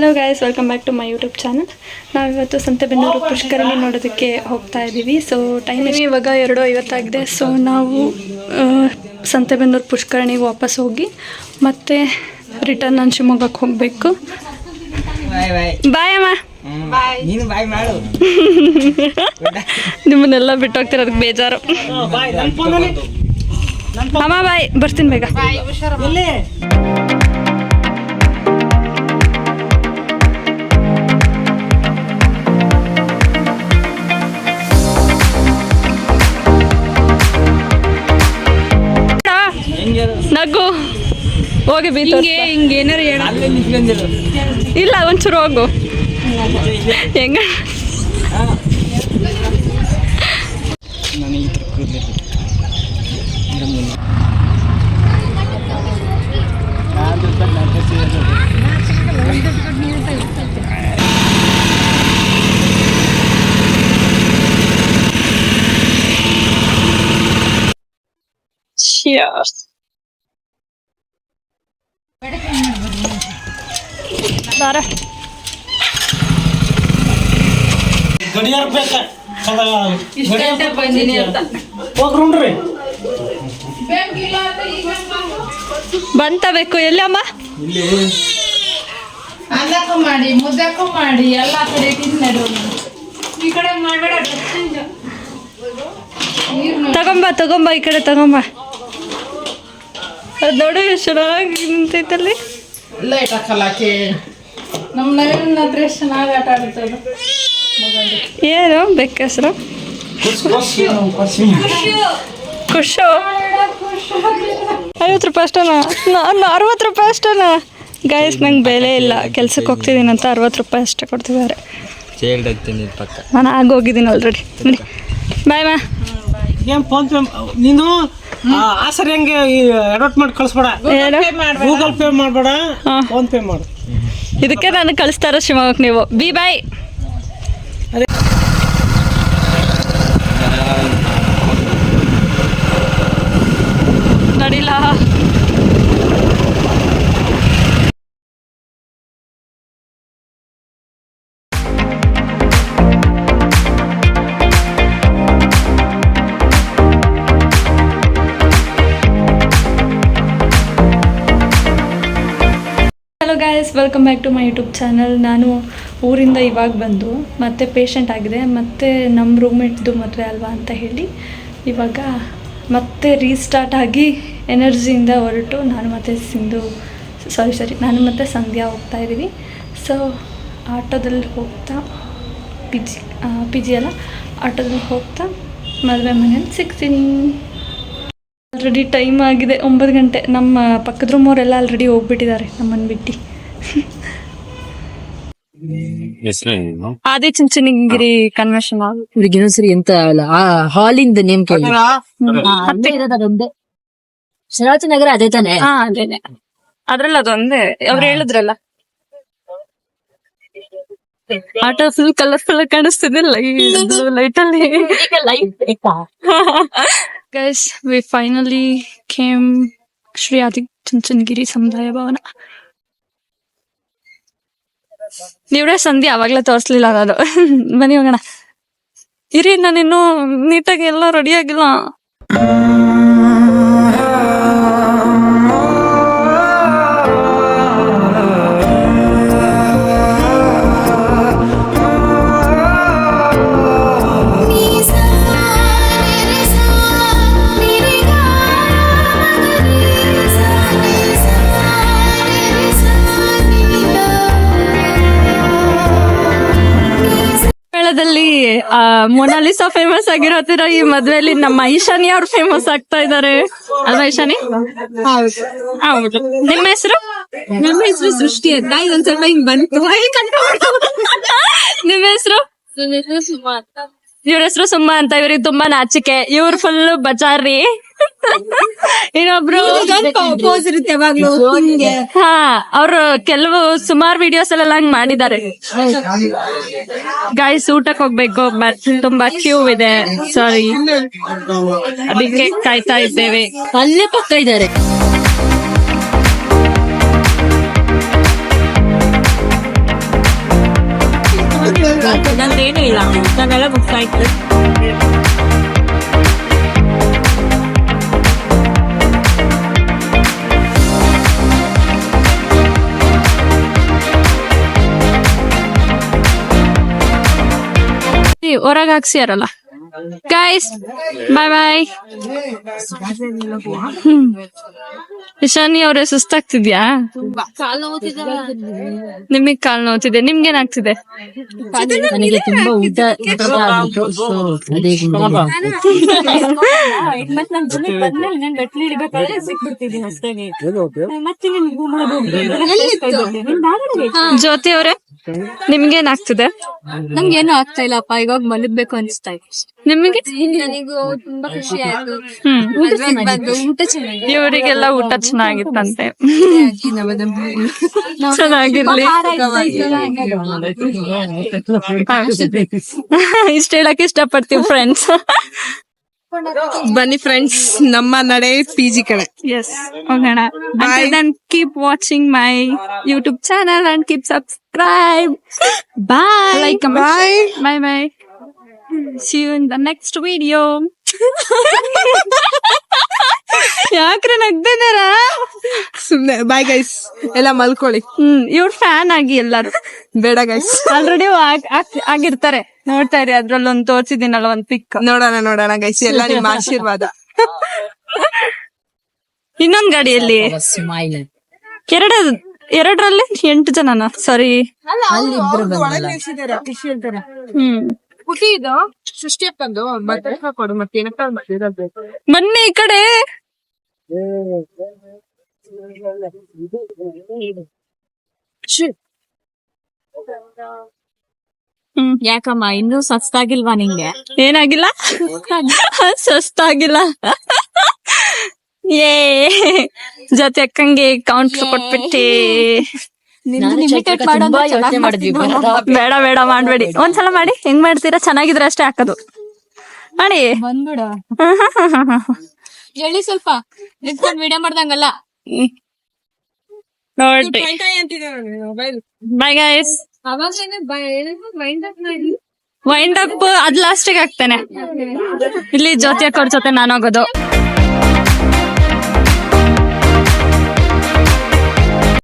Hello guys welcome back to my YouTube channel ನಾವಿವತ್ತು ಸಂತೆಬೆನ್ನೂರು ಪುಷ್ಕರಣಿ ನೋಡೋದಕ್ಕೆ ಹೋಗ್ತಾ ಇದ್ದೀವಿ. ಸೊ ಟೈಮ್ ಇವಾಗ ಎರಡು ಐವತ್ತಾಗಿದೆ. ಸೊ ನಾವು ಸಂತೆಬೆನ್ನೂರು ಪುಷ್ಕರಣಿಗೆ ವಾಪಸ್ ಹೋಗಿ ಮತ್ತೆ ರಿಟರ್ನ್ ನಾನು ಶಿವಮೊಗ್ಗಕ್ಕೆ ಹೋಗಬೇಕು. ಬಾಯ್ ಅಮ್ಮ. ನಿಮ್ಮನ್ನೆಲ್ಲ ಬಿಟ್ಟು ಹೋಗ್ತಿರೋದಕ್ಕೆ ಬೇಜಾರು. ಅಮ್ಮ ಬಾಯ್ ಬರ್ತೀನಿ ಬೇಗ. ನಗು. ಹೋಗಿ ಬೀ ಹಿಂಗೆ ಏನಾರು ಹೇಳ. ಅಲ್ಲೇ ನಿಂತ್ಕೊಂಡಿರು. ಇಲ್ಲ ಒಂಚೂರು ಹೋಗು. ಹೆಂಗ? ನನಗೆ ಗಡಿಯಾರ ಹೋಗ್ರಿ ಬಂತ ಬೇಕು ಎಲ್ಲಿ ಅಮ್ಮ? ಅನ್ನಕ್ಕೂ ಮಾಡಿ ಮುದ್ದಕ್ಕೂ ಮಾಡಿ ಎಲ್ಲ ಕಡೆ ತಿನ್ನಡು ಈ ಕಡೆ ಮಾಡಬೇಡ ತಗೊಂಬ ತಗೊಂಬ ಈ ಕಡೆ ತಗೊಂಬ. ಅದ್ ನೋಡು ಎಷ್ಟು ಚೆನ್ನಾಗಿ ನಿಂತೈತಲ್ಲಿ. ಲೈಟ್ ಹಾಕಲಾಕೆ ನಮ್ಮ ನವೀನ ಹತ್ರ ಎಷ್ಟು ಚೆನ್ನಾಗಿ ಆಟ ಆಡ್ತದೆ ಏನು? ಬೆಕ್ಕ ಹೆಸರು? ಖುಷು. ಐವತ್ತು ರೂಪಾಯಿ ಅಷ್ಟೇನಾ? ನಾನು ಅರವತ್ತು ರೂಪಾಯಿ ಅಷ್ಟೇನಾ? ಗೈಸ್ ನಂಗೆ ಬೆಲೆ ಇಲ್ಲ. ಕೆಲ್ಸಕ್ಕೆ ಹೋಗ್ತಿದ್ದೀನಿ ಅಂತ ಅರವತ್ತು ರೂಪಾಯಿ ಅಷ್ಟೇ ಕೊಡ್ತಿದ್ದಾರೆ. ಚೇಲ್ಡ್ ಹತ್ತೀನಿ ಪಕ್ಕ. ನಾನು ಆಗೋಗಿದ್ದೀನಿ ಆಲ್ರೆಡಿ ನೋಡಿ. ಬಾಯ್ ಮಾ. ಏನು ಫೋನ್ ಪೇ ನೀನು ಆ, ಸರಿ ಹಂಗೆ ಅಡ್ವರ್ಟ್ ಮಾಡಿ ಕಳಿಸ್ಬೇಡ. ಗೂಗಲ್ ಪೇ ಮಾಡಬೇಡ. ಹಾ. ಫೋನ್ ಪೇ ಮಾಡು. ಇದಕ್ಕೆ ನಾನು ಕಳಿಸ್ತಾರ ಶಿವಮೊಗ್ಗ ನೀವು. B bye hello guys welcome back to my YouTube channel ನಾನು ಊರಿಂದ ಇವಾಗ ಬಂದು ಮತ್ತೆ ಪೇಷಂಟ್ ಆಗಿದೆ. ಮತ್ತೆ ನಮ್ಮ ರೂಮ್ಮೇಟ್ದು ಮದುವೆ ಅಲ್ವಾ ಅಂತ ಹೇಳಿ ಇವಾಗ ಮತ್ತೆ ರೀಸ್ಟಾರ್ಟ್ ಆಗಿ ಎನರ್ಜಿಯಿಂದ ಹೊರಟು ನಾನು ಮತ್ತೆ ಸಿಂಧು ಸಾರಿ ಸಾರಿ ನಾನು ಮತ್ತೆ ಸಂಧ್ಯಾ ಹೋಗ್ತಾ ಇದ್ದೀವಿ. ಸೊ ಆಟೋದಲ್ಲಿ ಹೋಗ್ತಾ ಪಿ ಜಿ ಪಿ ಜಿ ಅಲ್ಲ, ಆಟೋದಲ್ಲಿ ಹೋಗ್ತಾ ಮದುವೆ ಮನೇಲಿ ಸಿಗ್ತೀನಿ. ಆಲ್ರೆಡಿ ಟೈಮ್ ಆಗಿದೆ. ಒಂಬತ್ತು ಗಂಟೆ. ನಮ್ಮ ಪಕ್ಕದ ರೂಮವರೆಲ್ಲ ಆಲ್ರೆಡಿ ಹೋಗ್ಬಿಟ್ಟಿದ್ದಾರೆ. ನಮ್ಮನ್ನು ಬಿಟ್ಟು. ಅದೇ ಚುಂಚನಗಿರಿ ಕನ್ವೆನ್ಷನ್ ಹಾಲ್ ಇವ್ರಿಗೆ ಇನ್ನೊಂದ್ಸರಿ ಎಂತ ಅಲ್ಲ ಆ ಹಾಲಿಂದ ನೇಮ್ ಕೇಳಿ. ಇರೋದು ಅದೊಂದೇ. ಶರಾವತಿ ನಗರ ಅದೇ ತಾನೆ? ಹಾ ಅದೇನೆ. ಅದ್ರಲ್ಲಿ ಅದೊಂದೇ. ಅವ್ರು ಹೇಳಿದ್ರಲ್ಲ. ಆಟೋ ಫುಲ್ ಕಲರ್ಫುಲ್ ಆಗಿ ಕಾಣಿಸ್ತಿದೆ ಲೈಟ್ ಅಲ್ಲಿ. Guys we finally came Shri Adi Chunchanagiri ಸಮುದಾಯ ಭವನ ನೀವ್ರೆ ಸಂಧಿ ಅವಾಗ್ಲೇ ತೋರಿಸ್ಲಿಲ್ಲ ಅದು. ಬನ್ನಿ ಹೋಗೋಣ. ಇರಿ ನಾನಿನ್ನು ನೀಟಾಗಿ ಎಲ್ಲ ರೆಡಿ ಆಗಿಲ್ಲ. ಆ, ಮೊನಾಲಿಸಾ ಫೇಮಸ್ ಆಗಿರೋತಿರ ಈ ಮದ್ವೆಲಿ ನಮ್ಮ ಐಶಾನಿ ಅವ್ರು ಫೇಮಸ್ ಆಗ್ತಾ ಇದ್ದಾರೆ ಅಲ್ವಾ ಈಶಾನಿ ಹೌದು. ನಿಮ್ಮ ಹೆಸರು? ನಮ್ಮ ಹೆಸರು ಸೃಷ್ಟಿ ಅಂತ. ಇದೊಂದ್ ಸ್ವಲ್ಪ ಹಿಂಗ್ ಬಂತು. ನಿಮ್ಮ ಹೆಸರು? ಇವ್ರ ಹೆಸರು ಸುಮ್ಮ ಅಂತ. ಇವ್ರಿಗೆ ತುಂಬಾ ನಾಚಿಕೆ. ಇವ್ರು ಫುಲ್ ಬಚಾರಿ ಇನ್ನೊಬ್ರು ಪೋಸ್ ಇರುತ್ತೆ ಯಾವಾಗ್ಲೂ ಹಿಂಗೆ. ಹಾ ಅವ್ರು ಕೆಲವು ಸುಮಾರು ವಿಡಿಯೋಸ್ ಎಲ್ಲ ಹಂಗ್ ಮಾಡಿದ್ದಾರೆ. ಗಾಯ್ಸ್ ಊಟಕ್ಕೆ ಹೋಗ್ಬೇಕು ಬಟ್ ತುಂಬಾ ಕ್ಯೂ ಇದೆ. ಸಾರಿ ಅದಕ್ಕೆ ಕಾಯ್ತಾ ಇದ್ದೇವೆ. ಅಲ್ಲೇ ಪಕ್ಕ ಇದ್ದಾರೆ. ನಂದೇನು ಇಲ್ಲ. ನಾನೆಲ್ಲ ಮುಗ್ಸಾಯ್ತು. ಹೊರಗೆ ಹಾಕ್ಸಿಯಾರಲ್ಲ ಗಾಯ್ಸ್ ಬಾಯ್ ಬಾಯ್ ಇಶಾನಿ ಅವ್ರೆ ಸುಸ್ತಾಗ್ತಿದ್ಯಾ? ನಿಮಗ್ ಕಾಲ್ ನೋವ್ತಿದೆ ನಿಮ್ಗೇನಾಗ್ತಿದೆ ನನಗೆ ತುಂಬಾ ಸೊ ಅದೇ ಜ್ಯೋತಿ ಅವ್ರೆ ನಿಮ್ಗೇನಾಗ್ತಿದೆ ನಮ್ಗೇನು ಆಗ್ತಾ ಇಲ್ಲಪ್ಪ ಇವಾಗ ಮಲಗ್ಬೇಕು ಅನಿಸ್ತಾ ಇದೆ. ನಿಮಗೆ? ನನಗೂ ತುಂಬಾ ಖುಷಿ ಆಯ್ತು ಹ್ಮ್. ಬಂದು ಊಟ ಚೆನ್ನಾಗಿ ಇವರಿಗೆಲ್ಲ ಊಟ ಚೆನ್ನಾಗಿತ್ತಂತೆ. ಚೆನ್ನಾಗಿರ್ಲಿ. ಇಷ್ಟ ಹೇಳಕ್ ಇಷ್ಟಪಡ್ತೀವಿ ಫ್ರೆಂಡ್ಸ್ ಬನ್ನಿ ಫ್ರೆಂಡ್ಸ್ ನಮ್ಮ ನಡೆ ಪಿ ಜಿ ಕಡೆ. ಎಸ್ ಹೋಗೋಣ. Then keep watching my YouTube channel and keep subscribe bye like bye bye bye see you in the next video ಯಾಕ್ರೆ ನಗ್ದಿದಾರ ಸುಮ್ನೆ ಬಾಯ್ ಗೈಸ್ ಎಲ್ಲ ಮಲ್ಕೊಳ್ಳಿ. ಹ್ಮ್ ಇವ್ರ ಫ್ಯಾನ್ ಆಗಿ ಎಲ್ಲಾರು. ಬೇಡ ಗೈಸ್ ಆಲ್ರೆಡಿ ಆಗಿರ್ತಾರೆ. ನೋಡ್ತಾ ಇರಿ ಅದ್ರಲ್ಲೊಂದು ಒಂದ್ ತೋರ್ಸಿದ್ದೀನಲ್ಲ ಒಂದ್ ಪಿಕ್ ನೋಡೋಣ ನೋಡೋಣ ಗೈಸ್ ಎಲ್ಲ ನಿಮ್ಮ ಆಶೀರ್ವಾದ. ಇನ್ನೊಂದ್ ಗಾಡಿಯಲ್ಲಿ. ಎರಡು ಎರಡರಲ್ಲಿ ಎಂಟು ಜನನ? ಸಾರಿ ಹ್ಮ್. ಪುಟಿ ಇದು? ಸೃಷ್ಟಿ ಅಕ್ಕಂದು. ಮತ್ತೆ ಕೊಡು ಮತ್ತೆ ಏನಕ್ಕ ಮೊನ್ನೆ ಈ ಕಡೆ ಹ್ಮ್. ಯಾಕಮ್ಮ ಇನ್ನೂ ಸಸ್ತಾಗಿಲ್ವಾ ನಿಂಗೆ? ಏನಾಗಿಲ್ಲ? ಸಸ್ತಾಗಿಲ್ಲ. ಏ ಜೊತೆ ಅಕ್ಕಂಗೆ ಕೌಂಟ್ರ್ ಕೊಟ್ಬಿಟ್ಟೆ. ಬೇಡ ಬೇಡ ಮಾಡ್ಬೇಡಿ. ಒಂದ್ಸಲ ಮಾಡಿ. ಹೆಂಗ್ ಮಾಡ್ತೀರಾ? ಚೆನ್ನಾಗಿದ್ರೆ ಅಷ್ಟೇ ಹಾಕೋದು. ಮಾಡಿ. ಬಂದ್ಬಿಡ. ಹೇಳಿ ಸ್ವಲ್ಪ. ನಿಂತ್ಕೊಂಡ್ ವಿಡಿಯೋ ಮಾಡ್ದಂಗಲ್ಲ. ನೋಡ್ರಿ ಬೈ ಗೈಸ್ ವೈಂಡ್ ಅಪ್ ಅದ್ ಲಾಸ್ಟಿಗೆ ಹಾಕ್ತೇನೆ. ಇಲ್ಲಿ ಜ್ಯೋತಿ ಅಕ್ಕವ್ರ ಜೊತೆ ನಾನು ಹೋಗೋದು.